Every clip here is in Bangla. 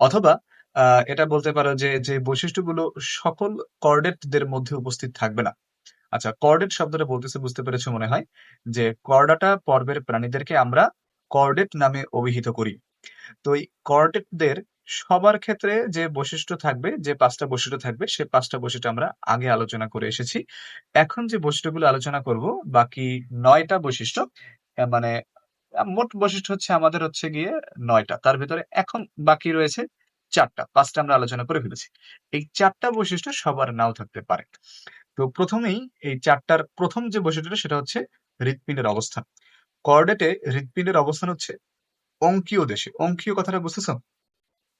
অথবা এটা বলতে পারো যে, যে বৈশিষ্ট্যগুলো সকল কর্ডেটদের মধ্যে উপস্থিত থাকবে না। আচ্ছা কর্ডেট শব্দটা বলতেছে বুঝতে পেরেছ মনে হয়। যে কর্ডাটা পর্বের প্রাণীদেরকে আমরা কর্ডেট নামে অভিহিত করি। তো এই কর্ডেটদের সবার ক্ষেত্রে যে বৈশিষ্ট্য থাকবে, যে ৫ টা বৈশিষ্ট্য থাকবে সে ৫ টা বৈশিষ্ট্য আমরা আগে আলোচনা করে এসেছি। এখন যে বৈশিষ্ট্যগুলো আলোচনা করব বাকি ৯ টা বৈশিষ্ট্য মানে মোট বৈশিষ্ট্য হচ্ছে আমাদের হচ্ছে গিয়ে নয়টা তার ভিতরে এখন বাকি রয়েছে চারটা পাঁচটা আমরা আলোচনা করে ফেলেছি। এই চারটা বৈশিষ্ট্য সবার নাও থাকতে পারে। তো ১ম এই, চারটার প্রথম যে বৈশিষ্ট্যটা সেটা হচ্ছে হৃৎপিণ্ডের অবস্থান। কর্ডেটে হৃৎপিণ্ডের অবস্থান হচ্ছে অঙ্কীয় দেশে। অঙ্কীয় কথাটা বুঝতেছ?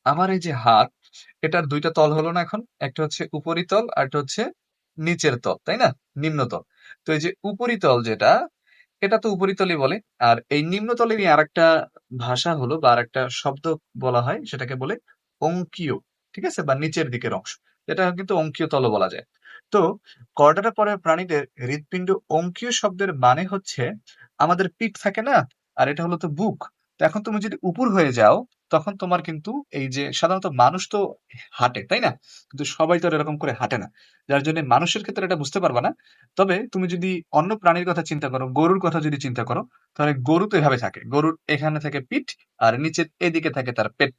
আমার এই যে হাত, এটার দুইটা তল হলো না এখন? একটা হচ্ছে উপরিতল, আর একটা হচ্ছে নিচের তল, তাই না? নিম্নতল। তো এই যে উপরিতল যেটা, এটা তো উপরিতলই বলে। আর এই নিম্নতলেরই আরেকটা ভাষা হলো বা আরেকটা শব্দ বলা হয় সেটাকে বলে অঙ্কীয়। ঠিক আছে? বা নিচের দিকের অংশ। এটা কিন্তু অঙ্কীয় তল বলা যায়। তো কর্ডাটা পরের প্রাণীদের হৃৎপিণ্ড অঙ্কীয় শব্দের মানে হচ্ছে আমাদের পিঠ থাকে না? আর এটা হলো তো বুক। এখন তুমি যদি উপর হয়ে যাও, তখন তোমার কিন্তু এই যে সাধারণত মানুষ তো হাঁটে, তাই না? কিন্তু সবাই তো আর এরকম করে হাঁটে না। যার জন্য মানুষের ক্ষেত্রে এটা বুঝতে পারবা না। তবে তুমি যদি অন্য প্রাণীর কথা চিন্তা করো, গরুর কথা যদি চিন্তা করো, তাহলে গরু তো এভাবে থাকে। গরুর এখানে থাকে পিঠ আর নিচের এদিকে থাকে তার পেট।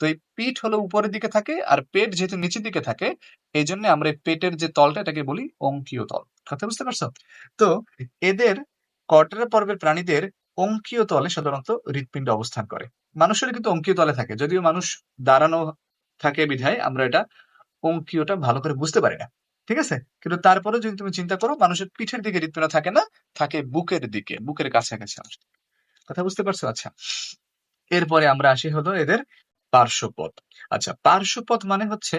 তো এই পিঠ হলো উপরের দিকে থাকে আর পেট যেহেতু নিচের দিকে থাকে, এইজন্য আমরা এই পেটের যে তলটা এটাকে বলি অঙ্কীয় তল। কথা বুঝতে পারছ? তো এদের কর্ডাটা পর্বের প্রাণীদের অঙ্কীয় তলে সাধারণত হৃৎপিণ্ড অবস্থান করে। মানুষেরও কিন্তু অঙ্কীয় তলে থাকে। যদিও মানুষ দাঁড়ানো থাকে বিধায় আমরা এটা অঙ্কীয়টা ভালো করে বুঝতে পারি না। ঠিক আছে? কিন্তু তারপরেও যদি তুমি চিন্তা করো মানুষের পিঠের দিকে হৃৎপিণ্ড থাকে না, থাকে বুকের দিকে, বুকের কাছাকাছি। কথা বুঝতে পারছ? আচ্ছা। এরপরে আমরা আসি হলো এদের পার্শ্বপদ। আচ্ছা পার্শ্বপদ মানে হচ্ছে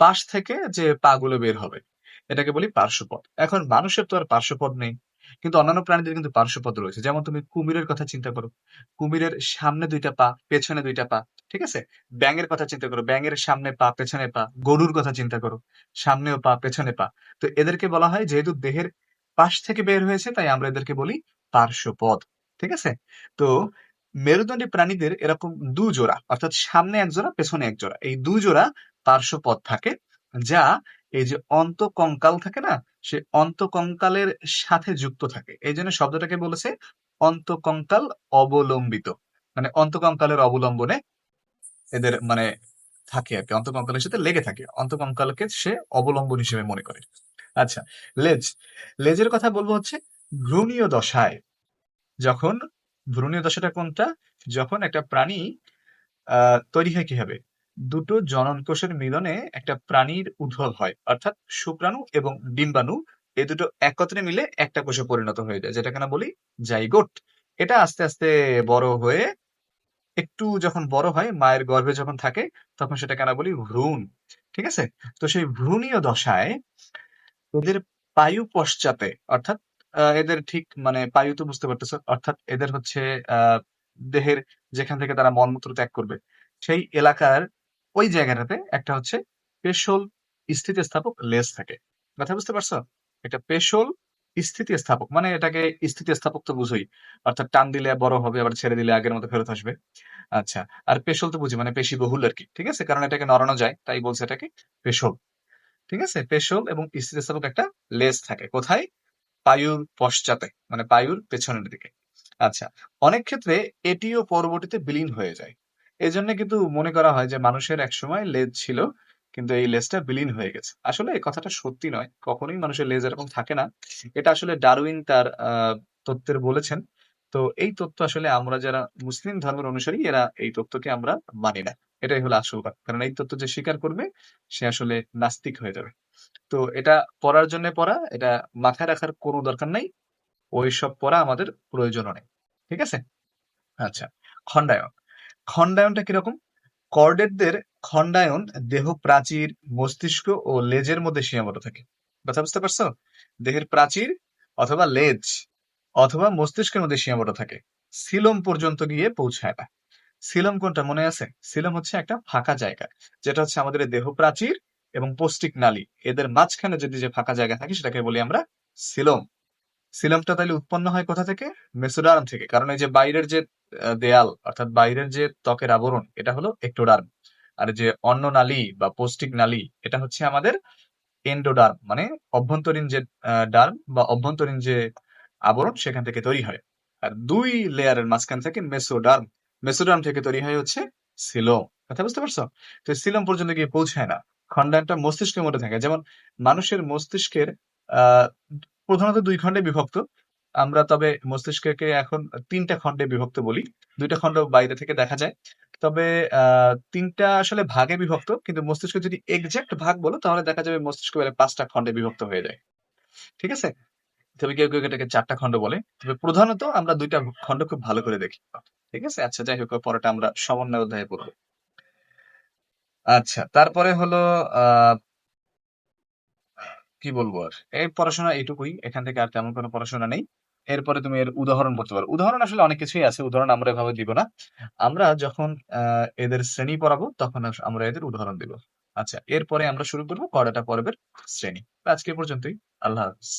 পাশ থেকে যে পা গুলো বের হবে। এটাকে বলি পার্শ্বপদ। এখন মানুষের তো আর পার্শ্বপদ নেই। কিন্তু অন্যান্য প্রাণীদের কিন্তু পার্শ্বপদ রয়েছে। যেমন তুমি কুমিরের কথা চিন্তা করো। কুমিরের সামনে ২ টা পা, পেছনে ২ টা পা। ঠিক আছে? ব্যাঙের কথা চিন্তা করো। ব্যাঙের সামনে পা, পেছনে পা। গরুর কথা চিন্তা করো। সামনেও পা, পেছনে পা। তো এদেরকে বলা হয় যেহেতু দেহের পাশ থেকে বের হয়েছে তাই আমরা এদেরকে বলি পার্শ্বপদ। ঠিক আছে? তো মেরুদণ্ডী প্রাণীদের এরকম ২ জোড়া অর্থাৎ সামনে এক জোড়া, পেছনে এক জোড়া। এই ২ জোড়া পার্শ্বপদ থাকে যা এই যে অন্তঃকঙ্কাল থাকে না? সে অন্তঃকঙ্কালের সাথে যুক্ত থাকে। এই জন্য শব্দটাকে বলেছে অন্তঃকঙ্কাল অবলম্বিত। মানে অন্তঃকঙ্কালের অবলম্বনে এদের মানে থাকে আরকি। অন্তঃকঙ্কালের সাথে লেগে থাকে। অন্তঃকঙ্কালকে সে অবলম্বন হিসেবে মনে করে। আচ্ছা, লেজ। লেজের কথা বলব হচ্ছে ভ্রূণীয় দশায়। যখন ভ্রূণীয় দশাটা কোনটা? যখন একটা প্রাণী তৈরি হয় কীভাবে? দুটো জনন কোষের মিলনে একটা প্রাণীর উদ্ভব হয়। অর্থাৎ শুক্রাণু এবং ডিম্বাণু এ দুটো একত্রে মিলে একটা কোষে পরিণত হয়ে যায়। যেটাকে না বলি জাইগোট। এটা আস্তে, আস্তে বড় হয়ে একটু যখন বড় হয়, মায়ের গর্ভে যখন থাকে তখন সেটাকে আমরা বলি ভ্রূণ। ঠিক আছে? তো সেই ভ্রূণীয় দশায় এদের পায়ু পশ্চাতে অর্থাৎ এদের ঠিক মানে পায়ু তো বুঝতে পারতেছো। অর্থাৎ এদের হচ্ছে দেহের যেখান থেকে তারা মলমূত্র ত্যাগ করবে, সেই এলাকার ওই জায়গাটাতে একটা হচ্ছে পেশল স্থিতিস্থাপক লেজ থাকে। কথা বুঝতে পারছ? এটা পেশল স্থিতিস্থাপক মানে এটাকে স্থিতিস্থাপক তো বুঝোই। অর্থাৎ টান দিলে বড় হবে, আবার ছেড়ে দিলে আগের মতো ফেরত আসবে। আচ্ছা। আর পেশল তো বুঝি মানে পেশিবহুল আরকি। ঠিক আছে? কারণ এটাকে নড়ানো যায়, তাই বলছে এটাকে পেশল। ঠিক আছে? পেশল এবং স্থিতিস্থাপক একটা লেজ থাকে। কোথায়? পায়ুর পশ্চাতে মানে পায়ুর পেছনের দিকে। আচ্ছা। অনেক ক্ষেত্রে এটিও পরবর্তীতে বিলীন হয়ে যায়। এজন্য কিন্তু মনে করা হয় যে মানুষের একসময় লেজ ছিল। কিন্তু এই লেজটা বিলীন হয়ে গেছে। আসলে এই কথাটা সত্যি নয়। কখনোই মানুষের লেজ এরকম থাকে না। এটা আসলে ডারউইন তার তত্ত্বের বলেছেন। তো এই তত্ত্ব আসলে আমরা যারা মুসলিম ধর্মের অনুসারী এরা এই তত্ত্বকে আমরা মানি না। এটাই হলো আসল কথা। কারণ এই তত্ত্ব যে স্বীকার করবে সে আসলে নাস্তিক হয়ে যাবে। তো এটা পড়ার জন্যে পড়া, এটা মাথায় রাখার কোনো দরকার নাই। ওইসব পড়া আমাদের প্রয়োজনও নেই। ঠিক আছে? আচ্ছা। খণ্ডায়ন। খণ্ডায়নটা কীরকম? কর্ডেটদের খণ্ডায়ন দেহ প্রাচীর, মস্তিষ্ক ও লেজের মধ্যে সীমাবদ্ধ থাকে। কথা বুঝতে পারছ? দেহের প্রাচীর অথবা লেজ অথবা মস্তিষ্কের মধ্যে সীমাবদ্ধ থাকে। সিলম পর্যন্ত গিয়ে পৌঁছায় না। সিলম কোনটা মনে আছে? সিলম হচ্ছে একটা ফাঁকা জায়গা। যেটা হচ্ছে আমাদের দেহ প্রাচীর এবং পৌষ্টিক নালী। এদের মাঝখানে যদি যে ফাঁকা জায়গা থাকে সেটাকে বলি আমরা সিলম। সিলমটা তাহলে উৎপন্ন হয় কোথা থেকে? মেসোডার্ম থেকে। কারণ এই যে বাইরের যে দেয়াল, অর্থাৎ বাইরের যে ত্বকের আবরণ, এটা হলো এক্টোডার্ম। আর যে অন্ননালী বা পৌষ্টিক নালী, এটা হচ্ছে আমাদের এন্ডোডার্ম মানে অভ্যন্তরীণ যে ডার্ম বা অভ্যন্তরীণ যে আবরণ সেখান থেকে তৈরি হয়। আর দুই লেয়ারের মাঝখান থেকে মেসোডার্ম। মেসোডার্ম থেকে তৈরি হয় হচ্ছে সিলোম। কথা বুঝতে পারছ? তো সিলোম পর্যন্ত গিয়ে পৌঁছায় না। খন্ডায়নটা মস্তিষ্কের মধ্যে থাকে। যেমন মানুষের মস্তিষ্কের প্রধানত দুই খণ্ডে বিভক্ত। আমরা তবে মস্তিষ্ককে এখন ৩ টা খণ্ডে বিভক্ত বলি। ২ টা খণ্ড বাইরে থেকে দেখা যায়। তবে আ ৩ টা আসলে ভাগে বিভক্ত। কিন্তু মস্তিষ্ক যদি এক্সাক্ট ভাগ বলো তাহলে দেখা যাবে মস্তিষ্ক বের ৫ টা খণ্ডে বিভক্ত হয়ে যায়। ঠিক আছে? তবে কেউ, কেউ এটাকে ৪ টা খণ্ড বলে। তবে প্রধানত আমরা ২ টা খণ্ড খুব ভালো করে দেখি। ঠিক আছে? আচ্ছা যাই হোক পরেটা আমরা সমন্বয় অধ্যায়ে পড়ব। আচ্ছা তারপরে হলো কি বলব আর? এই পড়াশোনা এটুকুই। এখান থেকে আর তেমন কোনো পড়াশোনা নেই। এরপরে তুমি এর উদাহরণ বলতে পারো। উদাহরণ আসলে অনেক কিছুই আছে। উদাহরণ আমরা এভাবে দিব না। আমরা যখন এদের শ্রেণি পড়াবো, তখন আমরা এদের উদাহরণ দিব। আচ্ছা এরপরে আমরা শুরু করব কড়াটা পর্বের শ্রেণি। আজকে পর্যন্তই। আল্লাহ হাফেজ।